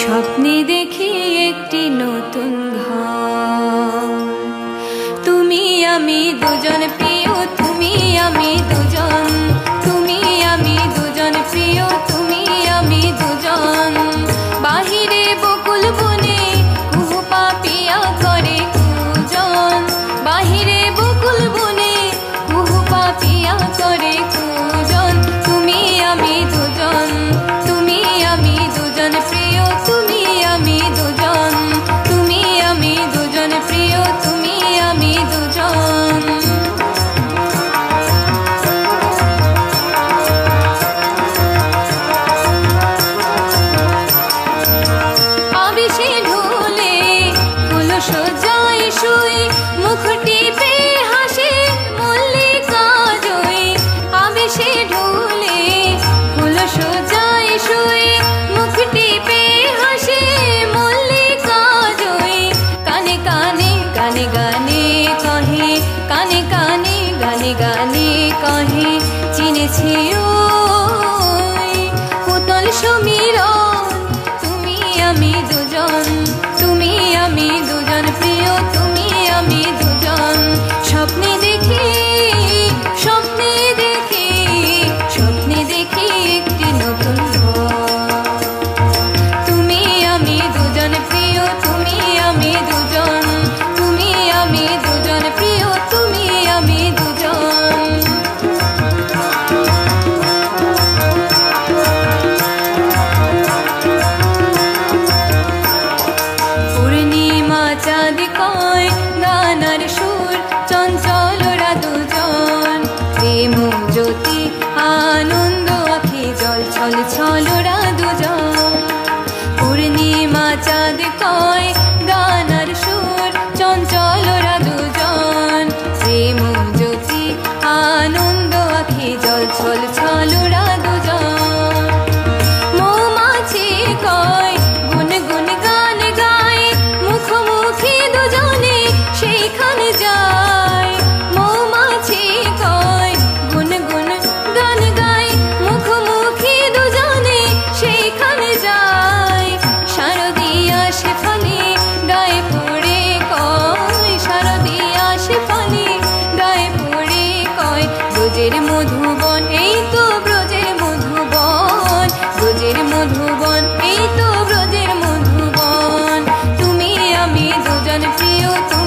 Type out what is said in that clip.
স্বপ্নে দেখি একটি নতুন ঘর। তুমি আমি দুজন পি কানে কানে গানে গানে কহে, চিনেছি পুতল সমীর। তুমি আমি দুজন, তুমি আমি দুজন প্রিয়, তুমি আমি দুজন। স্বপ্নে দেখি স্বপ্নে দেখি স্বপ্নে দেখি একটি নতুন তুমি আমি দুজন প্রিয়, তুমি আমি দুজন, তুমি আমি দুজন প্রিয় গানার সুর চঞ্চল ওরা দুজন। প্রেম জ্যোতি আনন্দ আখি জল ছল ছল can feel